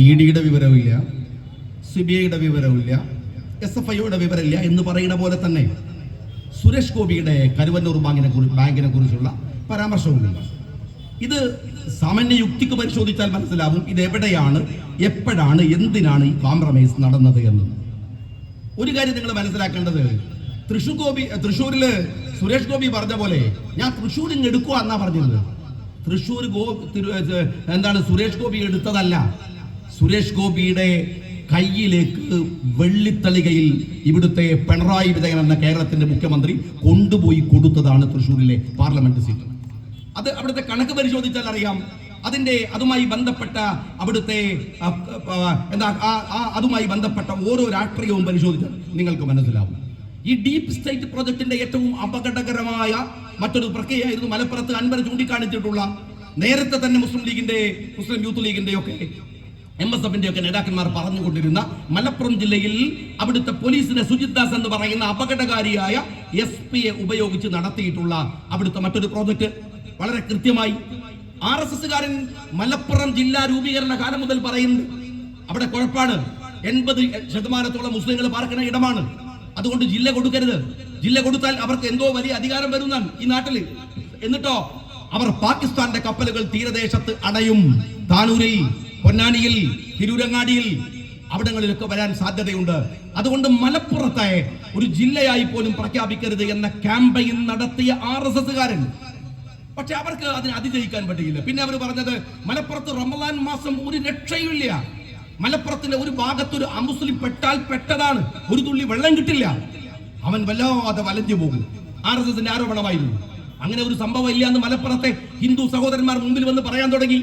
E ഡിയുടെ വിവരമില്ല C B ഐയുടെ വിവരമില്ല എസ് എഫ് ഐയുടെ വിവരമില്ല എന്ന് പറയുന്ന പോലെ തന്നെ സുരേഷ് ഗോപിയുടെ കരുവന്നൂർ ബാങ്കിനെ കുറിച്ച് ബാങ്കിനെ കുറിച്ചുള്ള പരാമർശവുമില്ല. ഇത് സാമാന്യ യുക്തിക്ക് പരിശോധിച്ചാൽ മനസ്സിലാവും ഇത് എവിടെയാണ് എപ്പോഴാണ് എന്തിനാണ് ഈ കോംപ്രമൈസ് നടന്നത് എന്ന് ഒരു കാര്യം നിങ്ങൾ മനസ്സിലാക്കേണ്ടത് തൃശൂർ ഗോപി തൃശ്ശൂരിൽ സുരേഷ് ഗോപി പറഞ്ഞ പോലെ ഞാൻ തൃശ്ശൂരിൽ നിന്ന് എടുക്കുക എന്നാ പറഞ്ഞത് തൃശ്ശൂർ ഗോ എന്താണ് സുരേഷ് ഗോപി എടുത്തതല്ല. സുരേഷ് ഗോപിയുടെ കയ്യിലേക്ക് വെള്ളിത്തളികയിൽ ഇവിടുത്തെ പിണറായി വിജയൻ എന്ന കേരളത്തിന്റെ മുഖ്യമന്ത്രി കൊണ്ടുപോയി കൊടുത്തതാണ് തൃശ്ശൂരിലെ പാർലമെന്റ് സീറ്റ്. അത് അവിടുത്തെ കണക്ക് പരിശോധിച്ചാൽ അറിയാം. അതിന്റെ അതുമായി ബന്ധപ്പെട്ട അവിടുത്തെ എന്താ അതുമായി ബന്ധപ്പെട്ട ഓരോ രാഷ്ട്രീയവും പരിശോധിച്ചാൽ നിങ്ങൾക്ക് മനസ്സിലാവും. ഈ ഡീപ് സ്റ്റേറ്റ് പ്രൊജക്ടിന്റെ ഏറ്റവും അപകടകരമായ മറ്റൊരു പ്രക്രിയയായിരുന്നു മലപ്പുറത്ത് അൻവർ ചൂണ്ടിക്കാണിച്ചിട്ടുള്ള നേരത്തെ തന്നെ മുസ്ലിം ലീഗിന്റെ മുസ്ലിം യൂത്ത് ലീഗിന്റെ ഒക്കെ എം എസ് എഫിന്റെ ഒക്കെ നേതാക്കന്മാർ പറഞ്ഞുകൊണ്ടിരുന്ന മലപ്പുറം ജില്ലയിൽ അവിടുത്തെ പോലീസിനെ സുജിത് ദാസ് എന്ന് പറയുന്ന അപകടകാരിയായ എസ് പിയെ ഉപയോഗിച്ച് നടത്തിയിട്ടുള്ള അവിടുത്തെ മറ്റൊരു പ്രോജക്റ്റ്. വളരെ കൃത്യമായി ആർ എസ് എസ്സുകാരൻ മലപ്പുറം ജില്ലാ രൂപീകരണ കാലം മുതൽ പറയുന്നു. അവിടെ കുഴപ്പമാണ് എൺപത് ശതമാനത്തോളം മുസ്ലിങ്ങൾ പാർക്കുന്ന ഇടമാണ്. അതുകൊണ്ട് ജില്ല കൊടുക്കരുത്. ജില്ല കൊടുത്താൽ അവർക്ക് എന്തോ വലിയ അധികാരം വരുന്നാണ് ഈ നാട്ടിൽ. എന്നിട്ടോ അവർ പാകിസ്ഥാന്റെ കപ്പലുകൾ തീരദേശത്ത് അടയും. താനൂരിൽ പൊന്നാനിയിൽ തിരൂരങ്ങാടിയിൽ അവിടങ്ങളിലൊക്കെ വരാൻ സാധ്യതയുണ്ട്. അതുകൊണ്ട് മലപ്പുറത്തെ ഒരു ജില്ലയായി പോലും പ്രഖ്യാപിക്കരുത് എന്ന ക്യാമ്പയിൻ നടത്തിയ ആർ എസ് എസ്സുകാരൻ പക്ഷെ അവർക്ക് അതിനെ അതിജയിക്കാൻ പറ്റിയില്ല. പിന്നെ അവർ പറഞ്ഞത് മലപ്പുറത്ത് റമദാൻ മാസം ഒരു രക്ഷയില്ല മലപ്പുറത്തിന്റെ ഒരു ഭാഗത്ത് ഒരു അമുസ്ലിം പെട്ടാൽ പെട്ടതാണ്. ഒരു തുള്ളി വെള്ളം കിട്ടില്ല. അവൻ വല്ലാതെ വലഞ്ഞു പോകും ആർ എസ് എസിന്റെ ആരോപണമായിരുന്നു. അങ്ങനെ ഒരു സംഭവം ഇല്ല എന്ന് മലപ്പുറത്തെ ഹിന്ദു സഹോദരന്മാർ മുമ്പിൽ വന്ന് പറയാൻ തുടങ്ങി.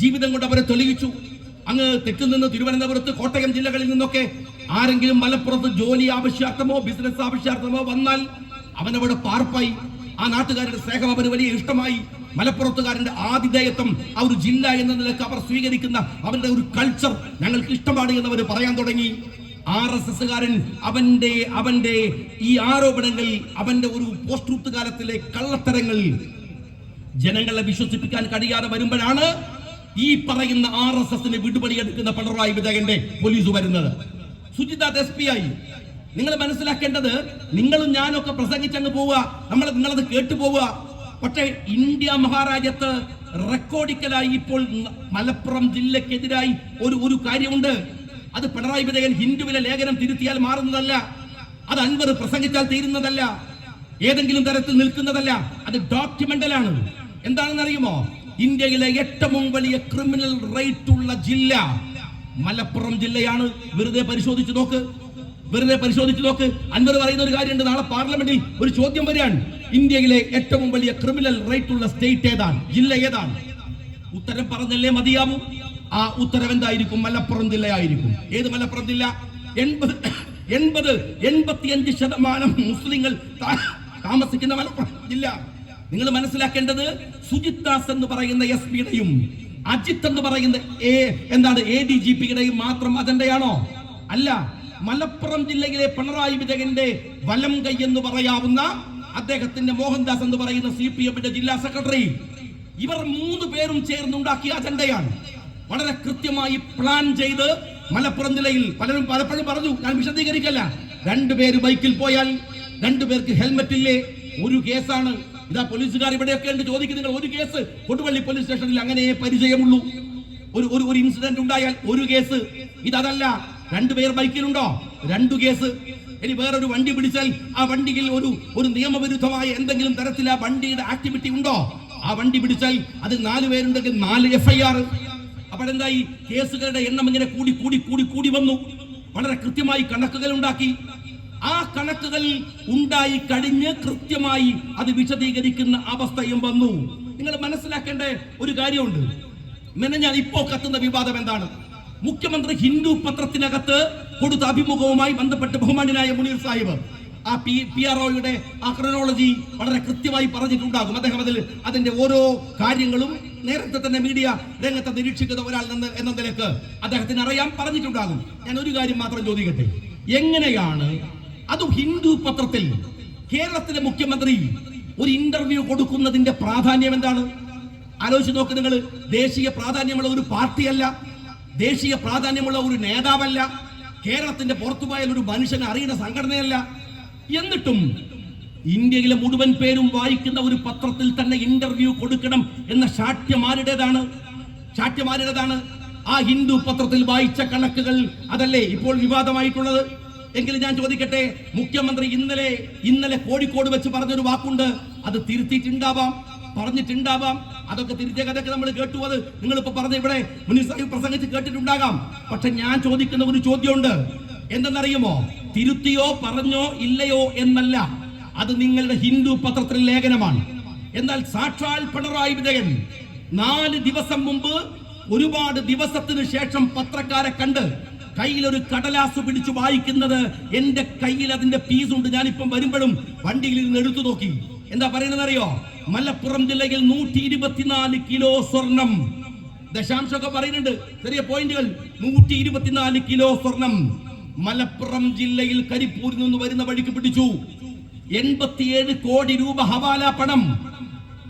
ജീവിതം കൊണ്ട് അവരെ തെളിയിച്ചു. അങ്ങ് തെക്കിൽ നിന്ന് തിരുവനന്തപുരത്ത് കോട്ടയം ജില്ലകളിൽ നിന്നൊക്കെ ആരെങ്കിലും മലപ്പുറത്ത് ജോലി ആവശ്യാർത്ഥമോ ബിസിനസ് ആവശ്യാർത്ഥമോ വന്നാൽ അവനവിടെ പാർപ്പായി. ആ നാട്ടുകാരുടെ സ്നേഹം അവന് വലിയ ഇഷ്ടമായി. മലപ്പുറത്തുകാരന്റെ ആതിഥേയത്വം ആ ഒരു ജില്ല എന്ന നിലയ്ക്ക് അവർ സ്വീകരിക്കുന്ന അവന്റെ ഒരു കൾച്ചർ ഞങ്ങൾക്ക് ഇഷ്ടമാണ് എന്ന് അവർ പറയാൻ തുടങ്ങി. ആർ എസ് എസ്സുകാരൻ അവന്റെ അവന്റെ ഈ ആരോപണങ്ങൾ അവന്റെ ഒരു പോസ്റ്റ് കാലത്തിലെ കള്ളത്തരങ്ങൾ ജനങ്ങളെ വിശ്വസിപ്പിക്കാൻ കഴിയാതെ വരുമ്പോഴാണ് ഈ പറയുന്ന ആർ എസ് എസിന് വിടുപടിയെടുക്കുന്ന പിണറായി വിജയന്റെ പോലീസ് വരുന്നത്. സുജിത എസ് പി ആയി നിങ്ങൾ മനസ്സിലാക്കേണ്ടത് നിങ്ങളും ഞാനൊക്കെ പ്രസംഗിച്ചങ്ങ് പോവുക നമ്മൾ നിങ്ങളത് കേട്ടു പോവുക. പക്ഷേ ഇന്ത്യ മഹാരാജ്യത്ത് റെക്കോർഡിക്കലായി ഇപ്പോൾ മലപ്പുറം ജില്ലക്കെതിരായി ഒരു ഒരു കാര്യമുണ്ട്. അത് പിണറായി വിജയൻ ഹിന്ദുവിലെ ലേഖനം തിരുത്തിയാൽ മാറുന്നതല്ല. അത് അൻവർ പ്രസംഗിച്ചാൽ തീരുന്നതല്ല. ഏതെങ്കിലും തരത്തിൽ നിൽക്കുന്നതല്ല. അത് ഡോക്യുമെന്റലാണ് എന്താണെന്ന് അറിയുമോ ഇന്ത്യയിലെ ഏറ്റവും വലിയ ക്രിമിനൽ റേറ്റ് ഉള്ള ജില്ല മലപ്പുറം ജില്ലയാണ്. വെറുതെ പരിശോധിച്ചു നോക്ക്. വെറുതെ പരിശോധിച്ചു നോക്ക്. അൻവർ പറയുന്ന ഒരു കാര്യമുണ്ട്. നാളെ പാർലമെന്റിൽ ഒരു ചോദ്യം വരികയാണ്. ഇന്ത്യയിലെ ഏറ്റവും വലിയ ക്രിമിനൽ റേറ്റ് ഉള്ള സ്റ്റേറ്റ് ഏതാണ്? ജില്ല ഏതാണ്? ഉത്തരം പറഞ്ഞല്ലേ മതിയാവൂ. ആ ഉത്തരം എന്തായിരിക്കും? മലപ്പുറം ജില്ലയായിരിക്കും. ഏത് മലപ്പുറം ജില്ല? എൺപത് എൺപത് എൺപത്തിയഞ്ച് ശതമാനം മുസ്ലിങ്ങൾ താമസിക്കുന്ന മലപ്പുറം ജില്ല. നിങ്ങൾ മനസ്സിലാക്കേണ്ടത് സുജിത് ദാസ് എന്ന് പറയുന്ന എസ് പിയുടെയും അജിത്ത് എന്ന് പറയുന്ന എ എന്താണ് എ ഡി ജി പിയുടെയും മാത്രം അജണ്ടയാണോ? അല്ല മലപ്പുറം ജില്ലയിലെ പിണറായി വിജയന്റെ വലം കൈ എന്ന് പറയാവുന്ന അദ്ദേഹത്തിന്റെ മോഹൻദാസ് എന്ന് പറയുന്ന സി പി എമ്മിന്റെ ജില്ലാ സെക്രട്ടറി. ഇവർ മൂന്ന് പേരും ചേർന്നുണ്ടാക്കിയ അജണ്ടയാണ്. വളരെ കൃത്യമായി പ്ലാൻ ചെയ്ത് മലപ്പുറം ജില്ലയിൽ പലരും പലപ്പോഴും പറഞ്ഞു ഞാൻ വിശദീകരിക്കല്ല. രണ്ടുപേര് ബൈക്കിൽ പോയാൽ രണ്ടുപേർക്ക് ഹെൽമെറ്റ് ഇല്ലേ ഒരു കേസാണ്. ഇതാ പോലീസുകാർ ഇവിടെയൊക്കെ ഉണ്ട്. ചോദിക്കും നിങ്ങൾ ഒരു കേസ് കൊടുവള്ളി പോലീസ് സ്റ്റേഷനിൽ അങ്ങനെ പരിചയമുള്ളൂ. ഒരു ഒരു ഒരു ഇൻസിഡന്റ് ഉണ്ടായാൽ ഒരു കേസ്. ഇതല്ല രണ്ടുപേർ ബൈക്കിലുണ്ടോ? രണ്ടു കേസ്. ഇനി വേറൊരു വണ്ടി പിടിച്ചാൽ ആ വണ്ടിയിൽ ഒരു ഒരു നിയമവിരുദ്ധമായ എന്തെങ്കിലും തരത്തിൽ ആ വണ്ടിയുടെ ആക്ടിവിറ്റി ഉണ്ടോ? ആ വണ്ടി പിടിച്ചാൽ അതിൽ നാല് പേരുണ്ടെങ്കിൽ നാല് എഫ്ഐആർ ഐ ആർ അപ്പോഴെന്തായി കേസുകളുടെ എണ്ണം ഇങ്ങനെ കൂടി കൂടി കൂടി കൂടി വന്നു. വളരെ കൃത്യമായി കണക്കുകൾ ഉണ്ടാക്കി. ആ കണക്കുകൾ ഉണ്ടായി കഴിഞ്ഞ് കൃത്യമായി അത് വിശദീകരിക്കുന്ന അവസ്ഥയും വന്നു. നിങ്ങൾ മനസ്സിലാക്കേണ്ട ഒരു കാര്യമുണ്ട്. മെനഞ്ഞാൽ ഇപ്പോ കത്തുന്ന വിവാദം എന്താണ്? മുഖ്യമന്ത്രി ഹിന്ദു പത്രത്തിനകത്ത് കൊടുത്ത അഭിമുഖവുമായി ബന്ധപ്പെട്ട് ബഹുമാന്യനായ മുനീർ സാഹിബ്. ആ പി പി ആർ ഒയുടെ ആ വളരെ കൃത്യമായി പറഞ്ഞിട്ടുണ്ടാകും. അദ്ദേഹം അതിൽ അതിന്റെ ഓരോ കാര്യങ്ങളും നേരത്തെ തന്നെ മീഡിയ രംഗത്തെ നിരീക്ഷിക്കുന്ന ഒരാൾ എന്ന നിലയ്ക്ക് അദ്ദേഹത്തിന് അറിയാൻ പറഞ്ഞിട്ടുണ്ടാകും. ഞാൻ ഒരു കാര്യം മാത്രം ചോദിക്കട്ടെ. എങ്ങനെയാണ് അതും ഹിന്ദു പത്രത്തിൽ കേരളത്തിലെ മുഖ്യമന്ത്രി ഒരു ഇന്റർവ്യൂ കൊടുക്കുന്നതിന്റെ പ്രാധാന്യം എന്താണ്? ആലോചിച്ച് നോക്ക് നിങ്ങൾ. ദേശീയ പ്രാധാന്യമുള്ള ഒരു പാർട്ടിയല്ല ദേശീയ പ്രാധാന്യമുള്ള ഒരു നേതാവല്ല കേരളത്തിന്റെ പുറത്തുപോയാൽ ഒരു മനുഷ്യനെ അറിയുന്ന സംഘടനയല്ല. എന്നിട്ടും ഇന്ത്യയിലെ മുഴുവൻ പേരും വായിക്കുന്ന ഒരു പത്രത്തിൽ തന്നെ ഇന്റർവ്യൂ കൊടുക്കണം എന്ന ശാഠ്യമാരുടേതാണ്? ശാഠ്യമാരുടേതാണ്? ആ ഹിന്ദു പത്രത്തിൽ വായിച്ച കണക്കുകൾ അതല്ലേ ഇപ്പോൾ വിവാദമായിട്ടുള്ളത്? എങ്കിലും ഞാൻ ചോദിക്കട്ടെ മുഖ്യമന്ത്രി ഇന്നലെ ഇന്നലെ കോഴിക്കോട് വെച്ച് പറഞ്ഞൊരു വാക്കുണ്ട്. അത് തിരുത്തിയിട്ടുണ്ടാവാം പറഞ്ഞിട്ടുണ്ടാവാം. അതൊക്കെ തിരിച്ച കഥയൊക്കെ നമ്മൾ കേട്ടു. അത് നിങ്ങൾ ഇപ്പൊ പറഞ്ഞ ഇവിടെ മുനിസാഹിബ് പ്രസംഗിച്ച് കേട്ടിട്ടുണ്ടാകാം. പക്ഷെ ഞാൻ ചോദിക്കുന്ന ഒരു ചോദ്യമുണ്ട്. എന്തെന്നറിയുമോ? തിരുത്തിയോ പറഞ്ഞോ ഇല്ലയോ എന്നല്ല. അത് നിങ്ങളുടെ ഹിന്ദു പത്രത്തിൽ ലേഖനമാണ്. എന്നാൽ സാക്ഷാൽ പിണറായി വിജയൻ നാല് ദിവസം മുമ്പ് ഒരുപാട് ദിവസത്തിന് ശേഷം പത്രക്കാരെ കണ്ട് കയ്യിൽ ഒരു കടലാസ് പിടിച്ചു വായിക്കുന്നത് എന്റെ കയ്യിൽ അതിന്റെ പീസ് ഉണ്ട്. ഞാനിപ്പം വരുമ്പോഴും വണ്ടിയിൽ ഇരുന്ന് എടുത്തു നോക്കി. എന്താ പറയുന്നത് അറിയോ മലപ്പുറം ജില്ലയിൽ നൂറ്റി ഇരുപത്തിനാല് കിലോ സ്വർണം. ദശാംശമൊക്കെ പറയുന്നുണ്ട്. ചെറിയ പോയിന്റുകൾ. നൂറ്റി ഇരുപത്തിനാല് കിലോ സ്വർണം. മലപ്പുറം ജില്ലയിൽ കരിപ്പൂരിൽ നിന്ന് വരുന്ന വഴിക്ക് പിടിച്ചു. എൺപത്തിയേഴ് കോടി രൂപ ഹവാല പണം.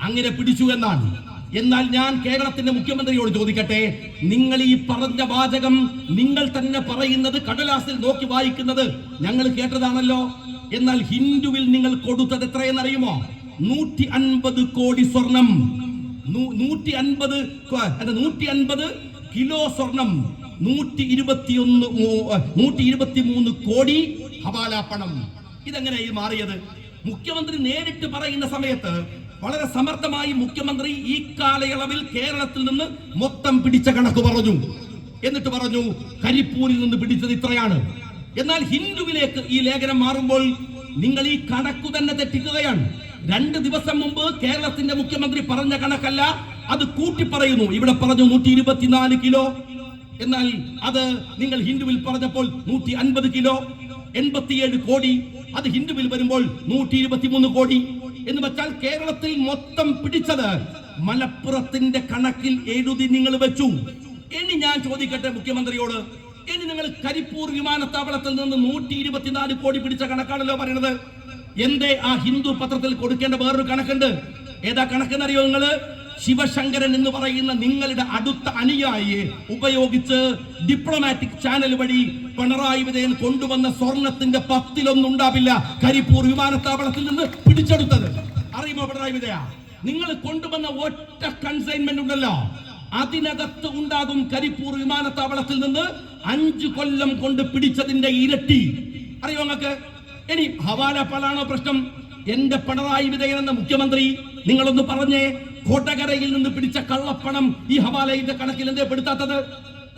അങ്ങനെ പിടിച്ചു എന്നാണ്. എന്നാൽ ഞാൻ കേരളത്തിന്റെ മുഖ്യമന്ത്രിയോട് ചോദിക്കട്ടെ? നിങ്ങൾ ഈ പറഞ്ഞ വാചകം നിങ്ങൾ തന്നെ പറയുന്നത് കടലാസിൽ നോക്കി വായിക്കുന്നത് ഞങ്ങൾ കേട്ടതാണല്ലോ. എന്നാൽ ഹിന്ദുവിൽ നിങ്ങൾ കൊടുത്തത് എത്രയെന്നറിയുമോ? നൂറ്റി അൻപത് കോടി സ്വർണം. നൂറ്റി അൻപത് നൂറ്റി അൻപത് കിലോ സ്വർണം. നൂറ്റി ഇരുപത്തിയൊന്ന് നൂറ്റി ഇരുപത്തി മൂന്ന് കോടി ഹവാല പണം. ഇതെങ്ങനെയായി മാറിയത്? മുഖ്യമന്ത്രി നേരിട്ട് പറയുന്ന സമയത്ത് വളരെ സമർത്ഥമായി മുഖ്യമന്ത്രി ഈ കാലയളവിൽ കേരളത്തിൽ നിന്ന് മൊത്തം പിടിച്ച കണക്ക് പറഞ്ഞു. എന്നിട്ട് പറഞ്ഞു കരിപ്പൂരിൽ നിന്ന് പിടിച്ചത് ഇത്രയാണ്. എന്നാൽ ഹിന്ദുവിലേക്ക് ഈ ലേഖനം മാറുമ്പോൾ നിങ്ങൾ ഈ കണക്ക് തന്നെ തെറ്റിക്കുകയാണ്. രണ്ട് ദിവസം മുമ്പ് കേരളത്തിന്റെ മുഖ്യമന്ത്രി പറഞ്ഞ കണക്കല്ല അത് കൂട്ടി പറയുന്നു ഇവിടെ പറഞ്ഞു നൂറ്റി ഇരുപത്തിനാല് കിലോ. എന്നാൽ അത് നിങ്ങൾ ഹിന്ദുവിൽ പറഞ്ഞപ്പോൾ നൂറ്റി അൻപത് കിലോ. എൺപത്തിയേഴ് കോടി. അത് ഹിന്ദുവിൽ വരുമ്പോൾ നൂറ്റി ഇരുപത്തിമൂന്ന് കോടി. എന്ന് വെച്ചാൽ കേരളത്തിൽ മൊത്തം പിടിച്ചത് മലപ്പുറത്തിന്റെ കണക്കിൽ എഴുതി നിങ്ങൾ വെച്ചു. ഇനി ഞാൻ ചോദിക്കട്ടെ മുഖ്യമന്ത്രിയോട് ഇനി നിങ്ങൾ കരിപ്പൂർ വിമാനത്താവളത്തിൽ നിന്ന് നൂറ്റി ഇരുപത്തിനാല് കോടി പിടിച്ച കണക്കാണല്ലോ പറയുന്നത് എന്തേ ആ ഹിന്ദു പത്രത്തിൽ കൊടുക്കേണ്ട വേറൊരു കണക്കുണ്ട്? ഏതാ കണക്കെന്നറിയോ നിങ്ങൾ ശിവശങ്കരൻ എന്ന് പറയുന്ന നിങ്ങളുടെ അടുത്ത അനുയായിയെ ഉപയോഗിച്ച് ഡിപ്ലോമാറ്റിക് ചാനൽ വഴി പിണറായി വിജയൻ കൊണ്ടുവന്ന സ്വർണത്തിന്റെ പത്തിലൊന്നുണ്ടാവില്ല കരിപ്പൂർ വിമാനത്താവളത്തിൽ നിന്ന് പിടിച്ചെടുത്തത്. അറിയുമോ പിണറായി വിജയ? നിങ്ങൾ കൊണ്ടുവന്ന ഒറ്റ കൺസൈൻമെന്റ് ഉണ്ടല്ലോ. അതിനകത്ത് ഉണ്ടാകും കരിപ്പൂർ വിമാനത്താവളത്തിൽ നിന്ന് അഞ്ചു കൊല്ലം കൊണ്ട് പിടിച്ചതിന്റെ ഇരട്ടി. അറിയോ നിങ്ങൾക്ക്? ഇനി ഹവാല പാലാണോ പ്രശ്നം? എന്റെ പിണറായി വിജയൻ എന്ന മുഖ്യമന്ത്രി നിങ്ങളൊന്ന് പറഞ്ഞേ. കോട്ടകരയിൽ നിന്ന് പിടിച്ച കള്ളപ്പണം ഈ ഹവാലയുടെ കണക്കിൽ എന്തേ പെടുത്താത്തത്?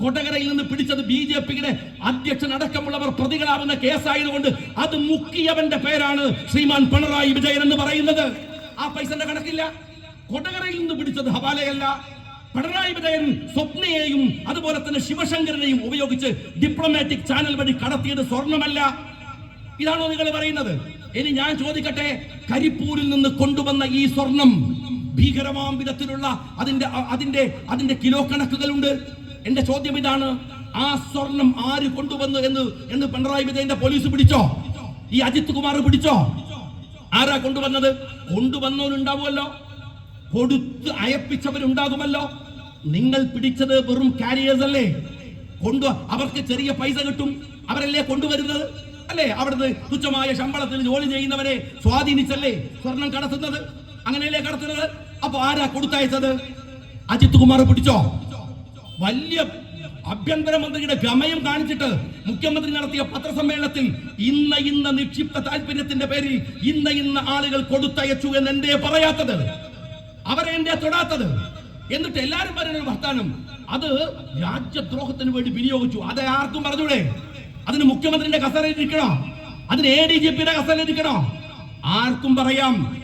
കോട്ടകരയിൽ നിന്ന് പിടിച്ചത് ബി ജെ പിയുടെ അധ്യക്ഷൻ അടക്കമുള്ളവർ പ്രതികളാവുന്ന കേസായതുകൊണ്ട് അത് മുക്കിയവന്റെ പേരാണ് ശ്രീമാൻ പിണറായി വിജയൻ എന്ന് പറയുന്നത്. ആ പൈസന്റെ കണക്കില്ല. കൊടകരയിൽ നിന്ന് പിടിച്ചത് ഹവാലയല്ല പിണറായി വിജയൻ സ്വപ്നയെയും അതുപോലെ തന്നെ ശിവശങ്കരനെയും ഉപയോഗിച്ച് ഡിപ്ലോമാറ്റിക് ചാനൽ വഴി കടത്തിയത് സ്വർണമല്ല. ഇതാണോ നിങ്ങൾ പറയുന്നത്? ഇനി ഞാൻ ചോദിക്കട്ടെ കരിപ്പൂരിൽ നിന്ന് കൊണ്ടുവന്ന ഈ സ്വർണം ഭീകരമാം വിധത്തിലുള്ള അതിന്റെ അതിന്റെ അതിന്റെ കിലോ കണക്കുകളുണ്ട്. എന്റെ ചോദ്യം ഇതാണ് ആ സ്വർണം ആര് കൊണ്ടുവന്നു എന്ന് എന്ന് പിണറായി വിജയന്റെ പോലീസ് പിടിച്ചോ? ഈ അജിത് കുമാർ പിടിച്ചോ? ആരാ കൊണ്ടുവന്നത്? കൊണ്ടുവന്നവരുണ്ടാവുമല്ലോ. കൊടുത്ത് അയപ്പിച്ചവരുണ്ടാകുമല്ലോ. നിങ്ങൾ പിടിച്ചത് വെറും കാരിയേഴ്സ് അല്ലേ? കൊണ്ടു അവർക്ക് ചെറിയ പൈസ കിട്ടും. അവരല്ലേ കൊണ്ടുവരുന്നത്? അല്ലേ? അവിടുന്ന് തുച്ഛമായ ശമ്പളത്തിൽ ജോലി ചെയ്യുന്നവരെ സ്വാധീനിച്ചല്ലേ സ്വർണം കടത്തുന്നത്? അങ്ങനെയല്ലേ കടത്തുന്നത് അപ്പൊ ആരാ കൊടുത്തയച്ചത്? അജിത് കുമാർ പിടിച്ചോ? വലിയ ആഭ്യന്തരമന്ത്രിയുടെ ഗമയം കാണിച്ചിട്ട് മുഖ്യമന്ത്രി നടത്തിയ പത്രസമ്മേളനത്തിൽ ഇന്ന ഇന്ന നിക്ഷിപ്ത താല്പര്യത്തിന്റെ പേരിൽ ഇന്ന ഇന്ന ആളുകൾ കൊടുത്തയച്ചു എന്ന് എന്തേ പറയാത്തത്? അവരെ എന്തേ തൊടാത്തത്? എന്നിട്ട് എല്ലാരും പറയുന്ന വർത്താനം. അത് രാജ്യദ്രോഹത്തിന് വേണ്ടി വിനിയോഗിച്ചു. അത് ആർക്കും പറഞ്ഞൂടെ? അതിന് മുഖ്യമന്ത്രിന്റെ കസേരയിൽ ഇരിക്കണോ? അതിന് എ ഡി ജി പിയുടെ കസേരയിൽ ഇരിക്കണോ? ആർക്കും പറയാം.